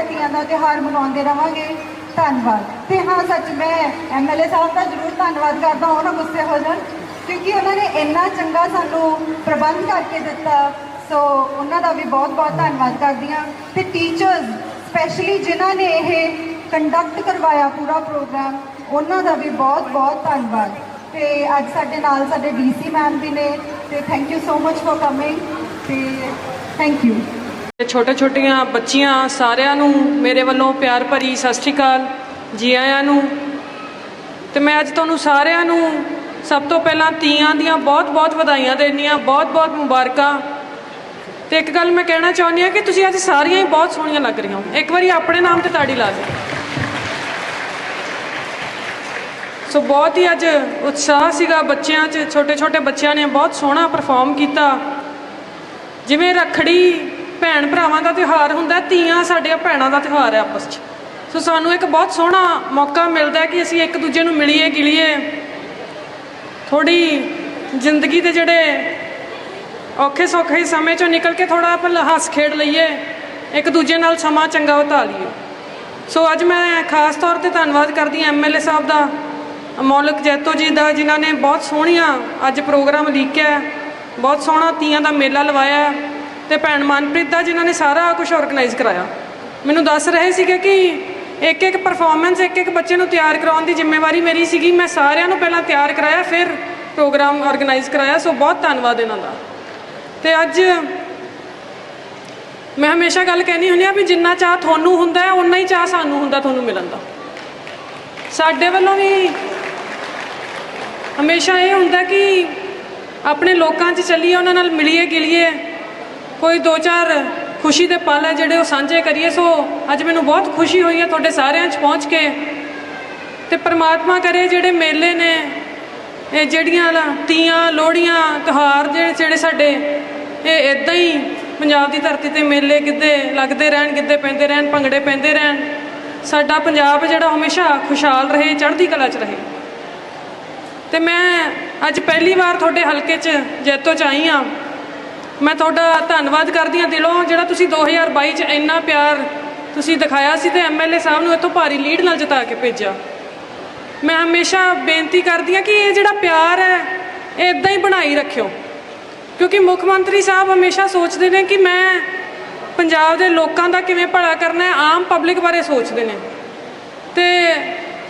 ਅੱਗੇ ਤੀਆਂ ਦਾ ਤਿਉਹਾਰ ਮਨਾਉਂਦੇ ਰਵਾਂਗੇ। ਧੰਨਵਾਦ। ਤੇ ਹਾਂ, ਸੱਚ ਮੈਂ ਐਮਐਲਏ ਸਾਹਿਬ ਦਾ ਜ਼ਰੂਰ ਧੰਨਵਾਦ ਕਰਦਾ ਹਾਂ, ਉਹਨਾਂ ਗੁੱਸੇ ਹੋ ਜਾਣ ਕਿਉਂਕਿ ਉਹਨਾਂ ਨੇ ਇੰਨਾ ਚੰਗਾ ਸਾਨੂੰ ਪ੍ਰਬੰਧ ਕਰਕੇ ਦਿੱਤਾ। ਸੋ ਉਹਨਾਂ ਦਾ ਵੀ ਬਹੁਤ ਬਹੁਤ ਧੰਨਵਾਦ ਕਰਦੀ ਹਾਂ। ਤੇ ਟੀਚਰਸ ਸਪੈਸ਼ਲੀ ਜਿਨ੍ਹਾਂ ਨੇ ਇਹ ਕੰਡਕਟ ਕਰਵਾਇਆ ਪੂਰਾ ਪ੍ਰੋਗਰਾਮ ਉਹਨਾਂ ਦਾ ਵੀ ਬਹੁਤ ਬਹੁਤ ਧੰਨਵਾਦ। ਤੇ ਅੱਜ ਸਾਡੇ ਨਾਲ ਸਾਡੇ ਡੀਸੀ ਮੈਮ ਵੀ ਨੇ। ਤੇ thank you so much for coming ਤੇ ਥੈਂਕ ਯੂ ਛੋਟੇ ਛੋਟੀਆਂ ਬੱਚੀਆਂ ਸਾਰਿਆਂ ਨੂੰ ਮੇਰੇ ਵੱਲੋਂ ਪਿਆਰ ਭਰੀ ਸਤਿ ਸ਼੍ਰੀ ਅਕਾਲ ਜੀ ਆਇਆਂ ਨੂੰ। ਤੇ ਮੈਂ ਅੱਜ ਤੁਹਾਨੂੰ ਸਾਰਿਆਂ ਨੂੰ ਸਭ ਤੋਂ ਪਹਿਲਾਂ ਤੀਆਂ ਦੀਆਂ ਬਹੁਤ-ਬਹੁਤ ਵਧਾਈਆਂ ਦੇਣੀਆਂ ਬਹੁਤ-ਬਹੁਤ ਮੁਬਾਰਕਾਂ। ਤੇ ਇੱਕ ਗੱਲ ਮੈਂ ਕਹਿਣਾ ਚਾਹੁੰਦੀ ਹਾਂ ਕਿ ਤੁਸੀਂ ਅੱਜ ਸਾਰੀਆਂ ਹੀ ਬਹੁਤ ਸੋਹਣੀਆਂ ਲੱਗ ਰਹੀਆਂ ਹੋ। ਇੱਕ ਵਾਰੀ ਆਪਣੇ ਨਾਮ ਤੇ ਤਾੜੀ ਲਾ ਦਿਓ। ਸੋ ਬਹੁਤ ਹੀ ਅੱਜ ਉਤਸ਼ਾਹ ਸੀਗਾ ਬੱਚਿਆਂ 'ਚ, ਛੋਟੇ-ਛੋਟੇ ਬੱਚਿਆਂ ਨੇ ਬਹੁਤ ਸੋਹਣਾ ਪਰਫਾਰਮ ਕੀਤਾ। ਜਿਵੇਂ ਰੱਖੜੀ ਭੈਣ ਭਰਾਵਾਂ ਦਾ ਤਿਉਹਾਰ ਹੁੰਦਾ ਤੀਆਂ ਸਾਡੀਆਂ ਭੈਣਾਂ ਦਾ ਤਿਉਹਾਰ ਹੈ ਆਪਸ 'ਚ। ਸੋ ਸਾਨੂੰ ਇੱਕ ਬਹੁਤ ਸੋਹਣਾ ਮੌਕਾ ਮਿਲਦਾ ਕਿ ਅਸੀਂ ਇੱਕ ਦੂਜੇ ਨੂੰ ਮਿਲੀਏ, ਗਿਲੀਏ। ਥੋੜੀ ਜ਼ਿੰਦਗੀ ਦੇ ਜਿਹੜੇ ਔਖੇ ਸੌਖੇ ਸਮੇਂ ਚੋਂ ਨਿਕਲ ਕੇ ਥੋੜਾ ਆਪਾਂ ਹੱਸ ਖੇਡ ਲਈਏ, ਇੱਕ ਦੂਜੇ ਨਾਲ ਸਮਾਂ ਚੰਗਾ ਬਿਤਾ ਲਈਏ। ਸੋ ਅੱਜ ਮੈਂ ਖਾਸ ਤੌਰ ਤੇ ਧੰਨਵਾਦ ਕਰਦੀ ਹਾਂ ਐਮਐਲਏ ਸਾਹਿਬ ਦਾ, ਮੌਲਕ ਜੈਤੋ ਜੀ ਦਾ, ਜਿਨ੍ਹਾਂ ਨੇ ਬਹੁਤ ਸੋਹਣੀਆਂ ਅੱਜ ਪ੍ਰੋਗਰਾਮ ਲੀਕਿਆ ਬਹੁਤ ਸੋਹਣਾ ਤੀਆਂ ਦਾ ਮੇਲਾ ਲਵਾਇਆ ਤੇ ਭੈਣ ਮਨਪ੍ਰੀਤ ਦਾ ਜਿਨ੍ਹਾਂ ਨੇ ਸਾਰਾ ਕੁਝ ਆਰਗੇਨਾਈਜ਼ ਕਰਾਇਆ। ਮੈਨੂੰ ਦੱਸ ਰਹੇ ਸੀਗੇ ਕਿ ਇੱਕ ਇੱਕ ਪਰਫਾਰਮੈਂਸ ਇੱਕ ਇੱਕ ਬੱਚੇ ਨੂੰ ਤਿਆਰ ਕਰਾਉਣ ਦੀ ਜ਼ਿੰਮੇਵਾਰੀ ਮੇਰੀ ਸੀਗੀ। ਮੈਂ ਸਾਰਿਆਂ ਨੂੰ ਪਹਿਲਾਂ ਤਿਆਰ ਕਰਾਇਆ, ਫਿਰ ਪ੍ਰੋਗਰਾਮ ਆਰਗੇਨਾਈਜ਼ ਕਰਾਇਆ। ਸੋ ਬਹੁਤ ਧੰਨਵਾਦ ਇਹਨਾਂ ਦਾ। ਤੇ ਅੱਜ ਮੈਂ ਹਮੇਸ਼ਾ ਗੱਲ ਕਹਿੰਦੀ ਹੁੰਦੀ ਆ ਵੀ ਜਿੰਨਾ ਚਾਹ ਤੁਹਾਨੂੰ ਹੁੰਦਾ ਹੈ ਉਨਾ ਹੀ ਚਾਹ ਸਾਨੂੰ ਹੁੰਦਾ ਤੁਹਾਨੂੰ ਮਿਲਣ ਦਾ। ਸਾਡੇ ਵੱਲੋਂ ਵੀ ਹਮੇਸ਼ਾ ਇਹ ਹੁੰਦਾ ਕਿ ਆਪਣੇ ਲੋਕਾਂ 'ਚ ਚੱਲੀਏ, ਉਹਨਾਂ ਨਾਲ ਮਿਲੀਏ ਗਿਲੀਏ ਕੋਈ ਦੋ ਚਾਰ ਖੁਸ਼ੀ ਦੇ ਪਲ ਹੈ ਜਿਹੜੇ ਉਹ ਸਾਂਝੇ ਕਰੀਏ, ਸੋ ਅੱਜ ਮੈਨੂੰ ਬਹੁਤ ਖੁਸ਼ੀ ਹੋਈ ਹੈ ਤੁਹਾਡੇ ਸਾਰਿਆਂ 'ਚ ਪਹੁੰਚ ਕੇ। ਤੇ ਪ੍ਰਮਾਤਮਾ ਕਰੇ ਜਿਹੜੇ ਮੇਲੇ ਨੇ, ਇਹ ਜਿਹੜੀਆਂ ਤੀਆਂ, ਲੋਹੜੀਆਂ, ਤਿਉਹਾਰ ਜਿਹੜੇ ਜਿਹੜੇ ਸਾਡੇ, ਇਹ ਇਦਾਂ ਹੀ ਪੰਜਾਬ ਦੀ ਧਰਤੀ ਤੇ ਮੇਲੇ ਕਿੱਦੇ ਲੱਗਦੇ ਰਹਿਣ, ਕਿੱਦੇ ਪੈਂਦੇ ਰਹਿਣ, ਭੰਗੜੇ ਪੈਂਦੇ ਰਹਿਣ। ਸਾਡਾ ਪੰਜਾਬ ਜਿਹੜਾ ਹਮੇਸ਼ਾ ਖੁਸ਼ਹਾਲ ਰਹੇ, ਚੜ੍ਹਦੀ ਕਲਾ 'ਚ ਰਹੇ। ਤੇ ਮੈਂ ਅੱਜ ਪਹਿਲੀ ਵਾਰ ਤੁਹਾਡੇ ਹਲਕੇ 'ਚ ਜੈਤੋ 'ਚ ਆਈ ਆ ਮੈਂ ਤੁਹਾਡਾ ਧੰਨਵਾਦ ਕਰਦੀ ਹਾਂ ਦਿਲੋਂ, ਜਿਹੜਾ ਤੁਸੀਂ 2022 'ਚ ਇੰਨਾ ਪਿਆਰ ਤੁਸੀਂ ਦਿਖਾਇਆ ਸੀ ਤੇ ਐਮਐਲਏ ਸਾਹਿਬ ਨੂੰ ਇੱਥੋਂ ਭਾਰੀ ਲੀਡ ਨਾਲ ਜਿਤਾ ਕੇ ਭੇਜਿਆ। ਮੈਂ ਹਮੇਸ਼ਾ ਬੇਨਤੀ ਕਰਦੀ ਹਾਂ ਕਿ ਇਹ ਜਿਹੜਾ ਪਿਆਰ ਹੈ, ਇਹ ਇਦਾਂ ਹੀ ਬਣਾਈ ਰੱਖਿਓ। ਕਿਉਂਕਿ ਮੁੱਖ ਮੰਤਰੀ ਸਾਹਿਬ ਹਮੇਸ਼ਾ ਸੋਚਦੇ ਨੇ ਕਿ ਮੈਂ ਪੰਜਾਬ ਦੇ ਲੋਕਾਂ ਦਾ ਕਿਵੇਂ ਭਲਾ ਕਰਨਾ ਹੈ, ਆਮ ਪਬਲਿਕ ਬਾਰੇ ਸੋਚਦੇ ਨੇ। ਤੇ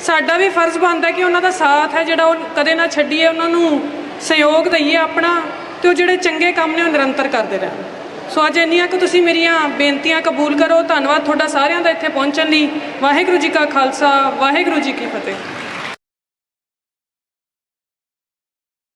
ਸਾਡਾ ਵੀ ਫਰਜ਼ ਬਣਦਾ ਕਿ ਉਹਨਾਂ ਦਾ ਸਾਥ ਹੈ ਜਿਹੜਾ ਉਹ ਕਦੇ ਨਾ ਛੱਡੀਏ, ਉਹਨਾਂ ਨੂੰ ਸਹਿਯੋਗ ਦਈਏ ਆਪਣਾ। ਤੇ ਉਹ ਜਿਹੜੇ ਚੰਗੇ ਕੰਮ ਨੇ ਉਹ ਨਿਰੰਤਰ ਕਰਦੇ ਰਹਿਣ। ਸੋ ਅੱਜ ਇੰਨੀਆਂ ਕਿ ਤੁਸੀਂ ਮੇਰੀਆਂ ਬੇਨਤੀਆਂ ਕਬੂਲ ਕਰੋ। ਧੰਨਵਾਦ ਤੁਹਾਡਾ ਸਾਰਿਆਂ ਦਾ ਇੱਥੇ ਪਹੁੰਚਣ ਲਈ। ਵਾਹਿਗੁਰੂ ਜੀ ਕਾ ਖਾਲਸਾ, ਵਾਹਿਗੁਰੂ ਜੀ ਕੀ ਫਤਿਹ।